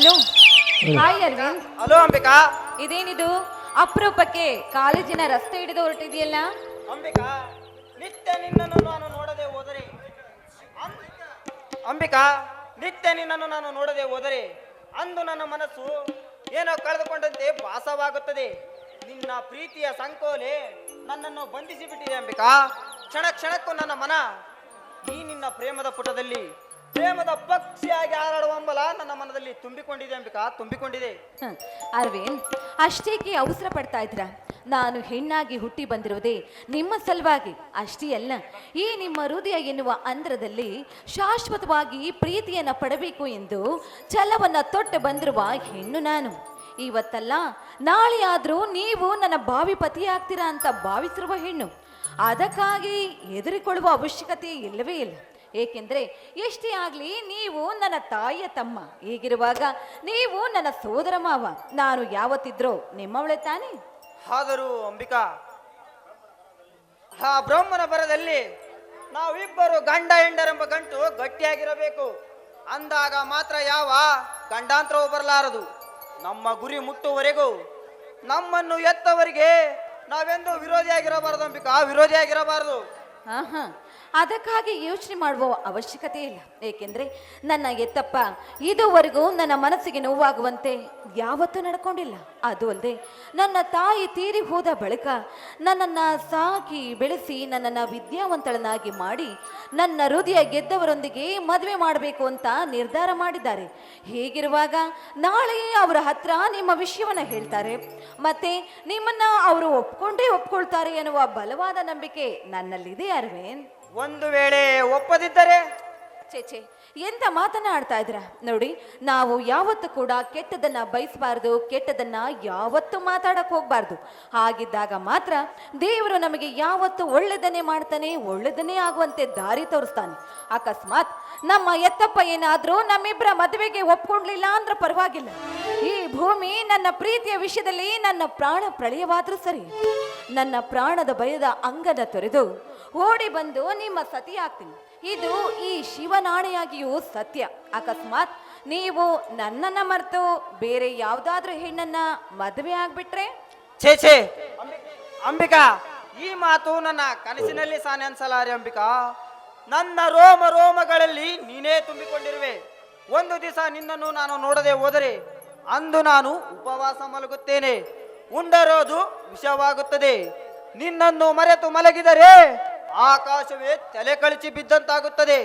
Hello. Hi Aravind hello Ambika. ಇದೇನಿದು? ಅಪರೂಪಕ್ಕೆ ಕಾಲೇಜಿನ ರಸ್ತೆ ಹಿಡಿದು ಹೊರಟಿದೆಯಲ್ಲ ಅಂಬಿಕಾ ನಿತ್ಯ ನಿನ್ನನ್ನು ನಾನು ನೋಡದೆ ಹೋದರೆ ಅಂಬಿಕಾ ನಿತ್ಯ ನಿನ್ನನ್ನು ನಾನು ನೋಡದೆ ಹೋದರೆ ಅಂದು ನನ್ನ ಮನಸ್ಸು ಏನೋ ಕಳೆದುಕೊಂಡಂತೆ ಭಾಸವಾಗುತ್ತದೆ. ನಿನ್ನ ಪ್ರೀತಿಯ ಸಂಕೋಲೆ ನನ್ನನ್ನು ಬಂಧಿಸಿ ಬಿಟ್ಟಿದೆ ಅಂಬಿಕಾ. ಕ್ಷಣ ಕ್ಷಣಕ್ಕೂ ನನ್ನ ಮನ ಈ ನಿನ್ನ ಪ್ರೇಮದ ಪುಟದಲ್ಲಿ ಪ್ರೇಮದ ಪಕ್ಷಿಯಾಗಿ ಹಾರಾಡುವ ಹಂಬಲ ನನ್ನ ಮನದಲ್ಲಿ ತುಂಬಿಕೊಂಡಿದೆ ಅಂಬಿಕಾ, ತುಂಬಿಕೊಂಡಿದೆ. ಹ್ಮ್. ಅರವಿಂದ್ ಅಷ್ಟೇಕೆ ಅವಸರ ಪಡ್ತಾ ಇದ್ರ ನಾನು ಹೆಣ್ಣಾಗಿ ಹುಟ್ಟಿ ಬಂದಿರುವುದೇ ನಿಮ್ಮ ಸಲುವಾಗಿ, ಅಷ್ಟೇ ಅಲ್ಲ, ಈ ನಿಮ್ಮ ಹೃದಯ ಎನ್ನುವ ಅಂದ್ರದಲ್ಲಿ ಶಾಶ್ವತವಾಗಿ ಪ್ರೀತಿಯನ್ನು ಪಡಬೇಕು ಎಂದು ಛಲವನ್ನ ತೊಟ್ಟು ಬಂದಿರುವ ಹೆಣ್ಣು ನಾನು. ಇವತ್ತಲ್ಲ, ನಾಳೆಯಾದರೂ ನೀವು ನನ್ನ ಬಾವಿ ಪತಿಯಾಗ್ತೀರಾ ಅಂತ ಭಾವಿಸಿರುವ ಹೆಣ್ಣು. ಅದಕ್ಕಾಗಿ ಹೆದರಿಕೊಳ್ಳುವ ಅವಶ್ಯಕತೆ ಇಲ್ಲವೇ ಇಲ್ಲ. ಏಕೆಂದ್ರೆ ಎಷ್ಟೇ ಆಗಲಿ ನೀವು ನನ್ನ ತಾಯಿಯ ತಮ್ಮ. ಹೀಗಿರುವಾಗ ನೀವು ನನ್ನ ಸೋದರ ಮಾವ. ನಾನು ಯಾವತ್ತಿದ್ರೋ ನಿಮ್ಮವಳೆ ತಾನೇ? ಆದರೂ ಅಂಬಿಕಾ ಆ ಬ್ರಹ್ಮನ ಬರದಲ್ಲಿ ನಾವಿಬ್ಬರು ಗಂಡ ಹೆಂಡರೆಂಬ ಗಂಟು ಗಟ್ಟಿಯಾಗಿರಬೇಕು. ಅಂದಾಗ ಮಾತ್ರ ಯಾವ ಗಂಡಾಂತರವು ಬರಲಾರದು. ನಮ್ಮ ಗುರಿ ಮುಟ್ಟುವರೆಗೂ ನಮ್ಮನ್ನು ಎತ್ತವರಿಗೆ ನಾವೆಂದು ವಿರೋಧಿಯಾಗಿರಬಾರದು ಅಂಬಿಕಾ ವಿರೋಧಿಯಾಗಿರಬಾರದು. ಹಾ ಹಾ ಅದಕ್ಕಾಗಿ ಯೋಚನೆ ಮಾಡುವ ಅವಶ್ಯಕತೆ ಇಲ್ಲ. ಏಕೆಂದರೆ ನನ್ನ ಎತ್ತಪ್ಪ, ಇದುವರೆಗೂ ನನ್ನ ಮನಸ್ಸಿಗೆ ನೋವಾಗುವಂತೆ ಯಾವತ್ತೂ ನಡ್ಕೊಂಡಿಲ್ಲ. ಅದು ಅಲ್ಲದೆ ನನ್ನ ತಾಯಿ ತೀರಿ ಹೋದ ಬಳಿಕ ನನ್ನನ್ನು ಸಾಕಿ ಬೆಳೆಸಿ ನನ್ನನ್ನು ವಿದ್ಯಾವಂತಳನ್ನಾಗಿ ಮಾಡಿ ನನ್ನ ಹೃದಯ ಗೆದ್ದವರೊಂದಿಗೆ ಮದುವೆ ಮಾಡಬೇಕು ಅಂತ ನಿರ್ಧಾರ ಮಾಡಿದ್ದಾರೆ. ಹೀಗಿರುವಾಗ ನಾಳೆ ಅವರ ಹತ್ರ ನಿಮ್ಮ ವಿಷಯವನ್ನು ಹೇಳ್ತಾರೆ. ಮತ್ತೆ ನಿಮ್ಮನ್ನ ಅವರು ಒಪ್ಕೊಂಡೇ ಒಪ್ಕೊಳ್ತಾರೆ ಎನ್ನುವ ಬಲವಾದ ನಂಬಿಕೆ ನನ್ನಲ್ಲಿದೆ ಅರವಿಂದ್. ಒಂದು ವೇಳೆ ಒಪ್ಪದಿದ್ದರೆ? ಚೇಚೆ ಎಂತ ಮಾತನಾಡ್ತಾ ಇದ್ರ ನೋಡಿ, ನಾವು ಯಾವತ್ತು ಕೂಡ ಕೆಟ್ಟದನ್ನ ಬಯಸಬಾರ್ದು, ಕೆಟ್ಟದನ್ನ ಯಾವತ್ತು ಮಾತಾಡಕ್ ಹೋಗ್ಬಾರ್ದು. ಹಾಗಿದ್ದಾಗ ಮಾತ್ರ ದೇವರು ನಮಗೆ ಯಾವತ್ತು ಒಳ್ಳೆದನ್ನೇ ಮಾಡ್ತಾನೆ, ಒಳ್ಳೆದನ್ನೇ ಆಗುವಂತೆ ದಾರಿ ತೋರಿಸ್ತಾನೆ. ಅಕಸ್ಮಾತ್ ನಮ್ಮ ಎತ್ತಪ್ಪ ಏನಾದ್ರೂ ನಮ್ಮಿಬ್ಬರ ಮದುವೆಗೆ ಒಪ್ಕೊಂಡ್ಲಿಲ್ಲ ಅಂದ್ರೆ ಪರವಾಗಿಲ್ಲ. ಈ ಭೂಮಿ ನನ್ನ ಪ್ರೀತಿಯ ವಿಷಯದಲ್ಲಿ ನನ್ನ ಪ್ರಾಣ ಪ್ರಳಯವಾದ್ರೂ ಸರಿ, ನನ್ನ ಪ್ರಾಣದ ಭಯದ ಅಂಗನ ತೊರೆದು ಓಡಿ ಬಂದು ನಿಮ್ಮ ಸತಿ ಆಗ್ತೀನಿ. ಇದು ಈ ಶಿವನಾಣೆಯಾಗಿಯೂ ಸತ್ಯ. ಅಕಸ್ಮಾತ್ ನೀವು ನನ್ನನ್ನ ಮರೆತು ಬೇರೆ ಯಾವ್ದಾದ್ರೂ ಹೆಣ್ಣನ್ನ ಮದುವೆ ಆಗ್ಬಿಟ್ರೆ? ಛೇ ಛೇ. ಅಂಬಿಕಾ, ಈ ಮಾತು ನನ್ನ ಕನಸಿನಲ್ಲಿ ಸಾನೆ ಅನ್ಸಲಾರೆ, ಅಂಬಿಕಾ. ನನ್ನ ರೋಮ ರೋಮಗಳಲ್ಲಿ ನೀನೇ ತುಂಬಿಕೊಂಡಿರುವೆ. ಒಂದು ದಿವಸ ನಿನ್ನನ್ನು ನಾನು ನೋಡದೆ ಹೋದರೆ ಅಂದು ನಾನು ಉಪವಾಸ ಮಲಗುತ್ತೇನೆ. ಉಂಡರೋದು ವಿಷವಾಗುತ್ತದೆ. ನಿನ್ನನ್ನು ಮರೆತು ಮಲಗಿದರೆ ಆಕಾಶವೇ ತಲೆ ಕಳಚಿ ಬಿದ್ದಂತಾಗುತ್ತದೆ.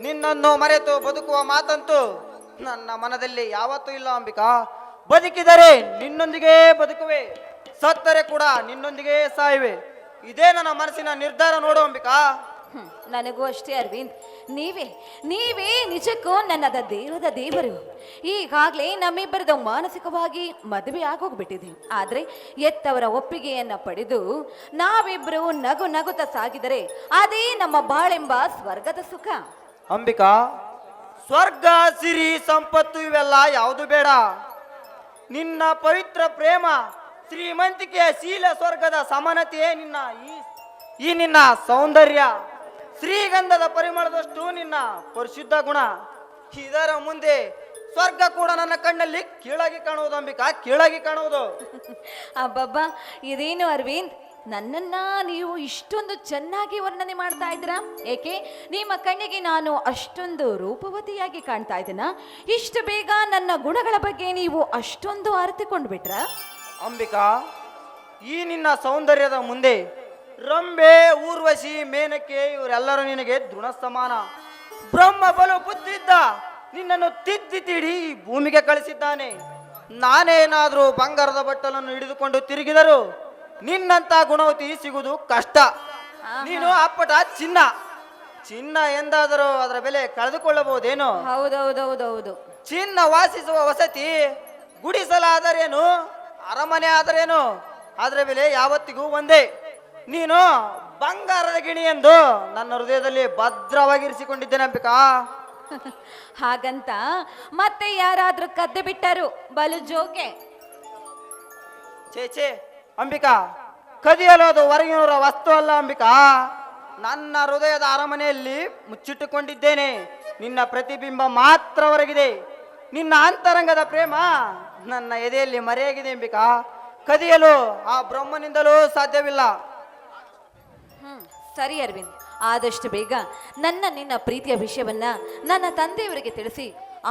ನಿನ್ನನ್ನು ಮರೆತು ಬದುಕುವ ಮಾತಂತೂ ನನ್ನ ಮನದಲ್ಲಿ ಯಾವತ್ತೂ ಇಲ್ಲ, ಅಂಬಿಕಾ. ಬದುಕಿದರೆ ನಿನ್ನೊಂದಿಗೆ ಬದುಕುವೆ. ಸತ್ತರೆ ಕೂಡ ನಿನ್ನೊಂದಿಗೆ ಸಾಯುವೆ. ಇದೇ ನನ್ನ ಮನಸ್ಸಿನ ನಿರ್ಧಾರ ನೋಡು, ಅಂಬಿಕಾ. ನನಗೂ ಅಷ್ಟೇ ಅರವಿಂದ್. ನೀವೇ ನೀವೇ ನಿಜಕ್ಕೂ ನನ್ನದ ದೇವದ ದೇವರು. ಈಗಾಗಲೇ ನಮ್ಮಿಬ್ಬರದು ಮಾನಸಿಕವಾಗಿ ಮದುವೆ ಆಗೋಗ್ಬಿಟ್ಟಿದೆ. ಆದರೆ ಎತ್ತವರ ಒಪ್ಪಿಗೆಯನ್ನು ಪಡೆದು ನಾವಿಬ್ಬರು ನಗು ನಗುತ್ತ ಸಾಗಿದರೆ ಅದೇ ನಮ್ಮ ಬಾಳೆಂಬ ಸ್ವರ್ಗದ ಸುಖ. ಅಂಬಿಕಾ, ಸ್ವರ್ಗ, ಸಿರಿ, ಸಂಪತ್ತು ಇವೆಲ್ಲ ಯಾವುದು ಬೇಡ. ನಿನ್ನ ಪವಿತ್ರ ಪ್ರೇಮ, ಶ್ರೀಮಂತಿಕೆಯ ಶೀಲ ಸ್ವರ್ಗದ ಸಮಾನತೆಯೇ ನಿನ್ನ ಈ ನಿನ್ನ ಸೌಂದರ್ಯ. ಶ್ರೀಗಂಧದ ಪರಿಮಳದಷ್ಟು ನಿನ್ನ ಪರಿಶುದ್ಧ ಗುಣ. ಇದರ ಮುಂದೆ ಸ್ವರ್ಗ ಕೂಡ ನನ್ನ ಕಣ್ಣಲ್ಲಿ ಕೀಳಾಗಿ ಕಾಣುವುದು ಅಂಬಿಕಾ ಕೀಳಾಗಿ ಕಾಣುವುದು. ಅಬ್ಬಬ್ಬಾ ಇದೇನು ಅರವಿಂದ್? ನನ್ನನ್ನ ನೀವು ಇಷ್ಟೊಂದು ಚೆನ್ನಾಗಿ ವರ್ಣನೆ ಮಾಡ್ತಾ ಇದ್ದೀರಾ? ಏಕೆ? ನಿಮ್ಮ ಕಣ್ಣಿಗೆ ನಾನು ಅಷ್ಟೊಂದು ರೂಪವತಿಯಾಗಿ ಕಾಣ್ತಾ ಇದ್ದೀನ? ಇಷ್ಟು ಬೇಗ ನನ್ನ ಗುಣಗಳ ಬಗ್ಗೆ ನೀವು ಅಷ್ಟೊಂದು ಅರಿತುಕೊಂಡು ಬಿಟ್ರ ಅಂಬಿಕಾ ಈ ನಿನ್ನ ಸೌಂದರ್ಯದ ಮುಂದೆ ರಂಬೆ ಊರ್ವಶಿ ಮೇನಕ್ಕೆ ಇವರೆಲ್ಲರೂ ನಿನಗೆ ದೃಢ ಸಮಾನ ಬ್ರಹ್ಮ ಬಲು ಬುದ್ಧಿದ್ದ ನಿನ್ನನ್ನು ತಿದ್ದಿ ತಿಡಿ ಈ ಭೂಮಿಗೆ ಕಳಿಸಿದ್ದಾನೆ. ನಾನೇನಾದರೂ ಬಂಗಾರದ ಬಟ್ಟಲನ್ನು ಹಿಡಿದುಕೊಂಡು ತಿರುಗಿದರು ನಿನ್ನಂತ ಗುಣವತಿ ಸಿಗುವುದು ಕಷ್ಟ. ನೀನು ಅಪ್ಪಟ ಚಿನ್ನ. ಚಿನ್ನ ಎಂದಾದರೂ ಅದರ ಬೆಲೆ ಕಳೆದುಕೊಳ್ಳಬಹುದೇನು? ಹೌದೌದೌದೌದು. ಚಿನ್ನ ವಾಸಿಸುವ ವಸತಿ ಗುಡಿಸಲಾದರೇನು? ಅರಮನೆ ಆದರೇನು? ಅದರ ಬೆಲೆ ಯಾವತ್ತಿಗೂ ಒಂದೇ. ನೀನು ಬಂಗಾರದ ಗಿಣಿ ಎಂದು ನನ್ನ ಹೃದಯದಲ್ಲಿ ಭದ್ರವಾಗಿರಿಸಿಕೊಂಡಿದ್ದೇನೆ ಅಂಬಿಕಾ. ಹಾಗಂತ ಮತ್ತೆ ಯಾರಾದ್ರೂ ಕದ್ದೆ ಬಿಟ್ಟರು ಬಲು ಜೋಕೆ. ಛೇ ಛೇ ಅಂಬಿಕಾ ಕದಿಯಲು ಅದು ಹೊರಗಿನವರ ವಸ್ತು ಅಲ್ಲ ಅಂಬಿಕಾ. ನನ್ನ ಹೃದಯದ ಅರಮನೆಯಲ್ಲಿ ಮುಚ್ಚಿಟ್ಟುಕೊಂಡಿದ್ದೇನೆ. ನಿನ್ನ ಪ್ರತಿಬಿಂಬ ಮಾತ್ರ ಹೊರಗಿದೆ ನಿನ್ನ ಅಂತರಂಗದ ಪ್ರೇಮ ನನ್ನ ಎದೆಯಲ್ಲಿ ಮರೆಯಾಗಿದೆ ಅಂಬಿಕಾ. ಕದಿಯಲು ಆ ಬ್ರಹ್ಮನಿಂದಲೂ ಸಾಧ್ಯವಿಲ್ಲ. ಸರಿ ಅರವಿಂದ್, ಆದಷ್ಟು ಬೇಗ ನನ್ನ ನಿನ್ನ ಪ್ರೀತಿಯ ವಿಷಯವನ್ನ ನನ್ನ ತಂದೆಯವರಿಗೆ ತಿಳಿಸಿ.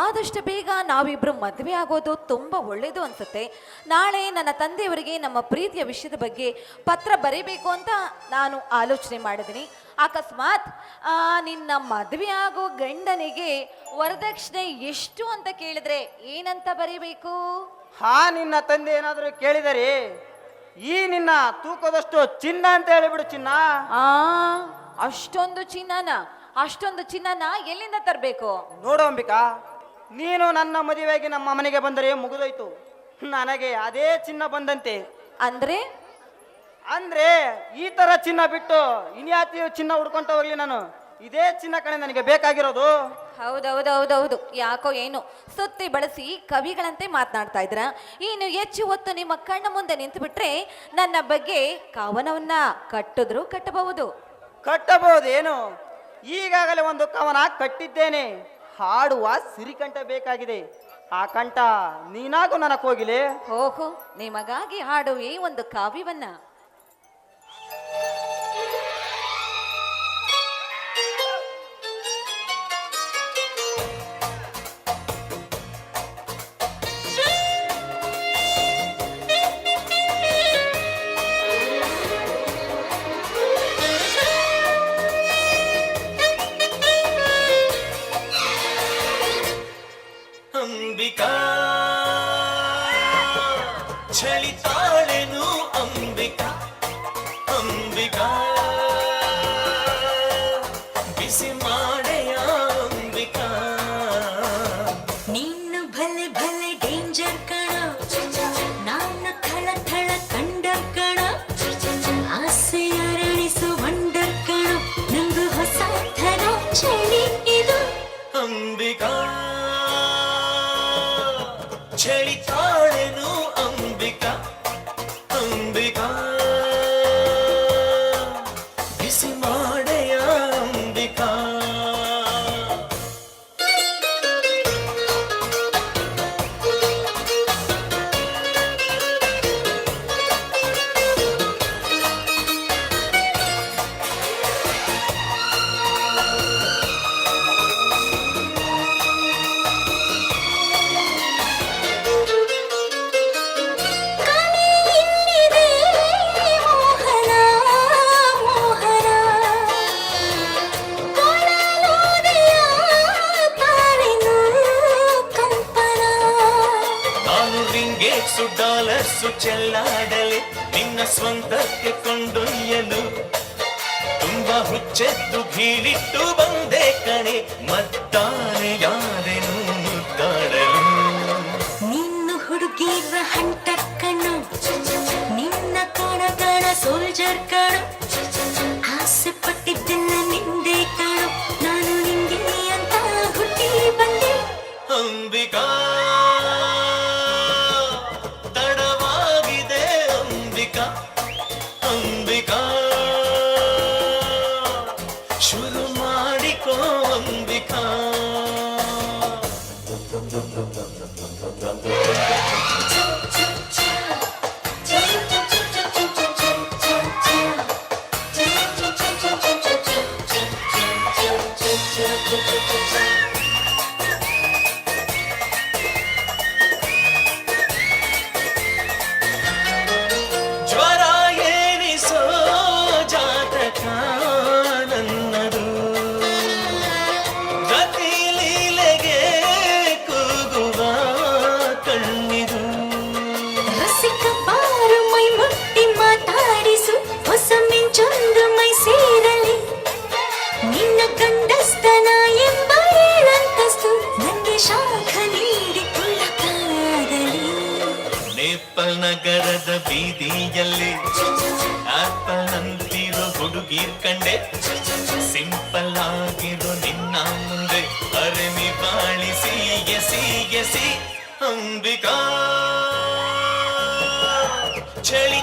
ಆದಷ್ಟು ಬೇಗ ನಾವಿಬ್ರು ಮದುವೆ ಆಗೋದು ತುಂಬ ಒಳ್ಳೇದು ಅನ್ಸುತ್ತೆ. ನಾಳೆ ನನ್ನ ತಂದೆಯವರಿಗೆ ನಮ್ಮ ಪ್ರೀತಿಯ ವಿಷಯದ ಬಗ್ಗೆ ಪತ್ರ ಬರೀಬೇಕು ಅಂತ ನಾನು ಆಲೋಚನೆ ಮಾಡಿದ್ದೀನಿ ಅಕಸ್ಮಾತ್ ನಿನ್ನ ಮದುವೆ ಆಗೋ ಗಂಡನಿಗೆ ವರದಕ್ಷಿಣೆ ಎಷ್ಟು ಅಂತ ಕೇಳಿದ್ರೆ ಏನಂತ ಬರೀಬೇಕು? ಹಾ, ನಿನ್ನ ತಂದೆ ಏನಾದರೂ ಕೇಳಿದರೆ? ಈ ನಿನ್ನ ತೂಕದಷ್ಟು ಚಿನ್ನ ಅಂತ ಹೇಳಿಬಿಡು ಚಿನ್ನ. ಆ ಅಷ್ಟೊಂದು ಚಿನ್ನನ ಅಷ್ಟೊಂದು ಚಿನ್ನನ ಎಲ್ಲಿಂದ ತರಬೇಕು? ನೋಡು ಅಂಬಿಕಾ ನೀನು ನನ್ನ ಮದುವೆಯಾಗಿ ನಮ್ಮ ಮನೆಗೆ ಬಂದರೆ ಮುಗಿದೋಯ್ತು. ನನಗೆ ಅದೇ ಚಿನ್ನ ಬಂದಂತೆ. ಅಂದ್ರೆ? ಅಂದ್ರೆ ಈ ತರ ಚಿನ್ನ ಬಿಟ್ಟು ಇನ್ಯಾತಿ ಚಿನ್ನ ಹುಡ್ಕೊಂತ ಹೋಗ್ಲಿ ನಾನು. ಇದೇ ಚಿನ್ನ ಕಣೆ ನನಗೆ ಬೇಕಾಗಿರೋದು. ಹೌದೌದೌದೌದು ಯಾಕೋ ಏನು. ಸುತ್ತಿ ಬಳಸಿ ಕವಿಗಳಂತೆ ಮಾತನಾಡ್ತಾ ಇದ್ರ ಇನ್ನು ಹೆಚ್ಚು ಹೊತ್ತು ನಿಮ್ಮ ಕಣ್ಣ ಮುಂದೆ ನಿಂತು ಬಿಟ್ರೆ ನನ್ನ ಬಗ್ಗೆ ಕವನವನ್ನ ಕಟ್ಟಿದ್ರು ಕಟ್ಟಬಹುದು. ಕಟ್ಟಬಹುದೇನು ಈಗಾಗಲೇ ಒಂದು ಕವನ ಕಟ್ಟಿದ್ದೇನೆ. ಹಾಡುವ ಸಿರಿಕಂಠ ಬೇಕಾಗಿದೆ. ಆ ಕಂಠ ನೀನಾಗೂ ನನಗೆ ಹೋಗಿಲೆ. ಓಹೋ ನಿಮಗಾಗಿ ಹಾಡುವೆ ಒಂದು ಕಾವ್ಯವನ್ನ. ಅಂಬಿಕಾ. ಬಿಸಿ ಮಾಡೆಯ ಅಂಬಿಕಾ. ನೀನು ಭಲೆ ಭಲೆ ಡೇಂಜರ್ ಕಣ. ನಾನು ಥಳ ಥಳ ಕಂಡರ್ ಕಣ. ಆಸೆ ಅರಳಿಸು ವಂಡರ್ ಕಣ. ನಂದು ಹೊಸ ಥರ ಚಳಿ ಇದು. ಅಂಬಿಕಾ. ಚಳಿತಾಳೆನು ಡಾಲರ್ಸು ಚೆಲ್ಲಾಡಲೆ ನಿನ್ನ ಸ್ವಂತಕ್ಕೆ ಕೊಂಡೊಯ್ಯಲು. ತುಂಬಾ ಹುಚ್ಚೆದ್ದು ಬೀಳಿಟ್ಟು ಬಂದೆ ಕಣೆ ಮತ್ತಾನೆ ನಗರದ ಬೀದಿಯಲ್ಲಿ ಆಪಲ್ ಅಂತಿರೋ ಹುಡುಗೀರ್ ಕಂಡೆ. ಸಿಂಪಲ್ ಆಗಿರೋ ನಿನ್ನ ಮುಂದೆ ಅರೆಮಿ ಬಾಳಿಸಿ, ಎಸಿ ಎಸಿ, ಅಂಬಿಕಾ. ಚಳಿ